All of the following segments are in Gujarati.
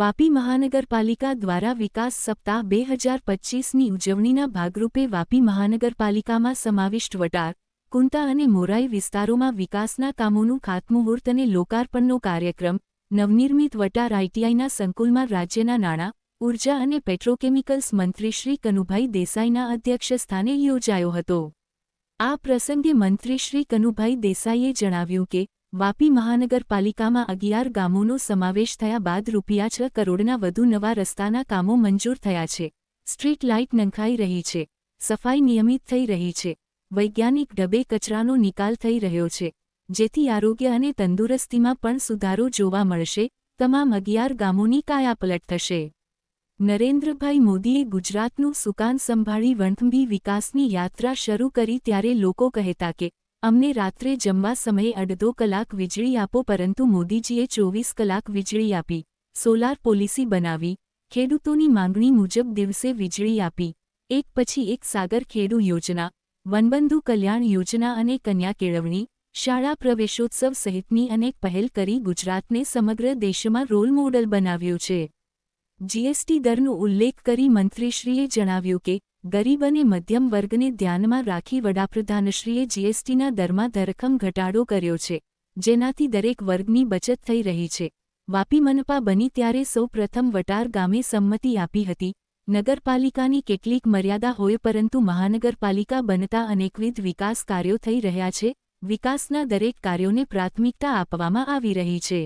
વાપી મહાનગરપાલિકા દ્વારા વિકાસ સપ્તાહ બે હજાર પચ્ચીસની ઉજવણીના ભાગરૂપે વાપી મહાનગરપાલિકામાં સમાવિષ્ટ વટાર, કુંતા અને મોરાઈ વિસ્તારોમાં વિકાસના કામોનું ખાતમુહૂર્ત અને લોકાર્પણનો કાર્યક્રમ, નવનિર્મિત વટાર આઈટીઆઈના સંકુલમાં રાજ્યના નાણાં, ઊર્જા અને પેટ્રોકેમિકલ્સ મંત્રી શ્રી કનુભાઈ દેસાઈના અધ્યક્ષસ્થાને યોજાયો હતો. આ પ્રસંગે મંત્રી શ્રી કનુભાઈ દેસાઈએ જણાવ્યું કે વાપી મહાનગરપાલિકામાં અગિયાર ગામોનો સમાવેશ થયા બાદ રૂપિયા છ કરોડના વધુ નવા રસ્તાના કામો મંજૂર થયા છે. સ્ટ્રીટ લાઇટ નંખાઈ રહી છે. સફાઈ નિયમિત થઈ રહી છે. વૈજ્ઞાનિક ઢબે કચરાનો નિકાલ થઈ રહ્યો છે. જેથી આરોગ્ય અને તંદુરસ્તીમાં પણ સુધારો જોવા મળશે. તમામ અગિયાર ગામોની કાયાપલટ થશે. નરેન્દ્રભાઈ મોદીએ ગુજરાતનું સુકાન સંભાળી વણથંભી વિકાસની યાત્રા શરૂ કરી ત્યારે લોકો કહેતા કે અમને રાત્રે જમવા સમયે અડધો કલાક વીજળી આપો, પરંતુ મોદીજીએ ચોવીસ કલાક વીજળી આપી, સોલાર પોલિસી બનાવી, ખેડૂતોની માંગણી મુજબ દિવસે વીજળી આપી, એક પછી એક સાગર ખેડૂ યોજના, વનબંધુ કલ્યાણ યોજના અને કન્યા કેળવણી, શાળા પ્રવેશોત્સવ સહિતની અનેક પહેલ કરી ગુજરાતને સમગ્ર દેશમાં રોલ મોડલ બનાવ્યું છે. જીએસટી દરનો ઉલ્લેખ કરી મંત્રીશ્રીએ જણાવ્યું કે ગરીબ અને મધ્યમ વર્ગને ધ્યાનમાં રાખી વડાપ્રધાનશ્રીએ જીએસટીના દરમાં ધરખમ ઘટાડો કર્યો છે, જેનાથી દરેક વર્ગની બચત થઈ રહી છે. વાપી મનપા બની ત્યારે સૌ પ્રથમ વટાર ગામે સંમતિ આપી હતી. નગરપાલિકાની કેટલીક મર્યાદા હોય પરંતુ મહાનગરપાલિકા બનતા અનેકવિધ વિકાસ કાર્યો થઈ રહ્યા છે. વિકાસના દરેક કાર્યોને પ્રાથમિકતા આપવામાં આવી રહી છે.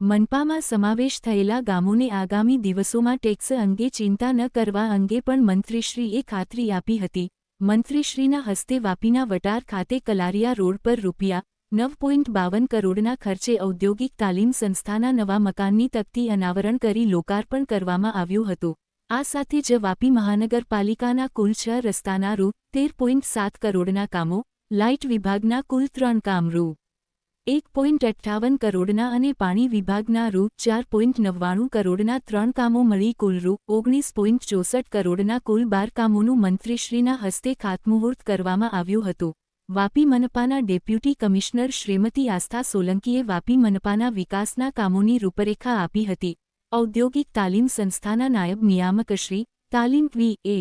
મનપામાં સમાવેશ થયેલા ગામોને આગામી દિવસોમાં ટેક્સ અંગે ચિંતા ન કરવા અંગે પણ મંત્રીશ્રીએ ખાતરી આપી હતી. મંત્રીશ્રીના હસ્તે વાપીના વટાર ખાતે કલારિયા રોડ પર રૂપિયા નવ પોઈન્ટ બાવન કરોડના ખર્ચે ઔદ્યોગિક તાલીમ સંસ્થાના નવા મકાનની તકતી અનાવરણ કરી લોકાર્પણ કરવામાં આવ્યું હતું. આ સાથે જ વાપી મહાનગરપાલિકાના કુલ છ રસ્તાના રૂ તેર પોઈન્ટ સાત કરોડના કામો, લાઇટ વિભાગના કુલ ત્રણ કામ રૂ એક પોઈન્ટ અઠ્ઠાવન કરોડના અને પાણી વિભાગના રૂ ચાર પોઈન્ટ નવ્વાણું કરોડના ત્રણ કામો મળી કુલ રૂ ઓગણીસ પોઈન્ટ ચોસઠ કરોડના કુલ બાર કામોનું મંત્રીશ્રીના હસ્તે ખાતમુહૂર્ત કરવામાં આવ્યું હતું. વાપી મનપાના ડેપ્યુટી કમિશનર શ્રીમતી આસ્થા સોલંકીએ વાપી મનપાના વિકાસના કામોની રૂપરેખા આપી હતી. ઔદ્યોગિક તાલીમ સંસ્થાના નાયબ નિયામકશ્રી તાલીમ વી એ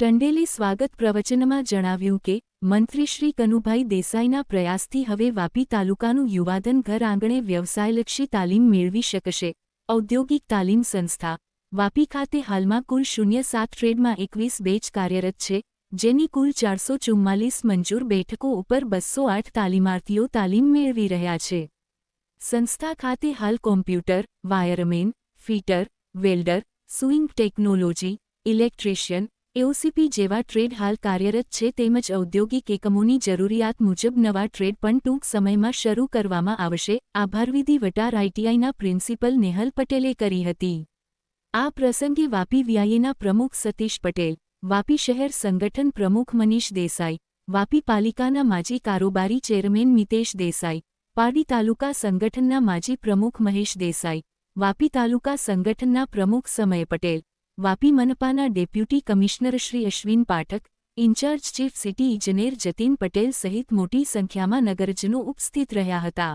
ટંડેલે સ્વાગત પ્રવચનમાં જણાવ્યું કે, મંત્રી શ્રી કનુભાઈ દેસાઈના પ્રયાસથી હવે વાપી તાલુકાનું યુવાધન ઘર આંગણે વ્યવસાયલક્ષી તાલીમ મેળવી શકશે. ઔદ્યોગિક તાલીમ સંસ્થા. વાપી ખાતે હાલમાં કુલ શૂન્ય સાત ટ્રેડમાં એકવીસ બેચ કાર્યરત છે, જેની કુલ ચારસો ચુમ્માલીસ મંજૂર બેઠકો ઉપર બસો આઠ તાલીમાર્થીઓ તાલીમ મેળવી રહ્યા છે. સંસ્થા ખાતે હાલ computer, wireman, fitter, welder, sewing technology, electrician AOCP જેવા ટ્રેડ હાલ કાર્યરત છે તેમજ ઔદ્યોગિક એકમોની જરૂરિયાત મુજબ નવા ટ્રેડ પણ ટૂંક સમયમાં શરૂ કરવામાં આવશે, આભારવિધિ વટાર આઈટીઆઈના પ્રિન્સિપલ નેહલ પટેલે કરી હતી. આ પ્રસંગે વાપી વ્યાયેના પ્રમુખ સતીશ પટેલ, વાપી શહેર સંગઠન પ્રમુખ મનીષ દેસાઈ, વાપી પાલિકાના માજી કારોબારી ચેરમેન મિતેશ દેસાઈ પાડી તાલુકા સંગઠનના માજી પ્રમુખ મહેશ દેસાઈ, વાપી તાલુકા સંગઠનના પ્રમુખ સમય Patel Vapi મનપાના deputy commissioner Shri Ashwin Pathak, in charge chief city ઇજનેર જતીન પટેલ સહિત મોટી સંખ્યામાં નગરજનો ઉપસ્થિત રહ્યા હતા.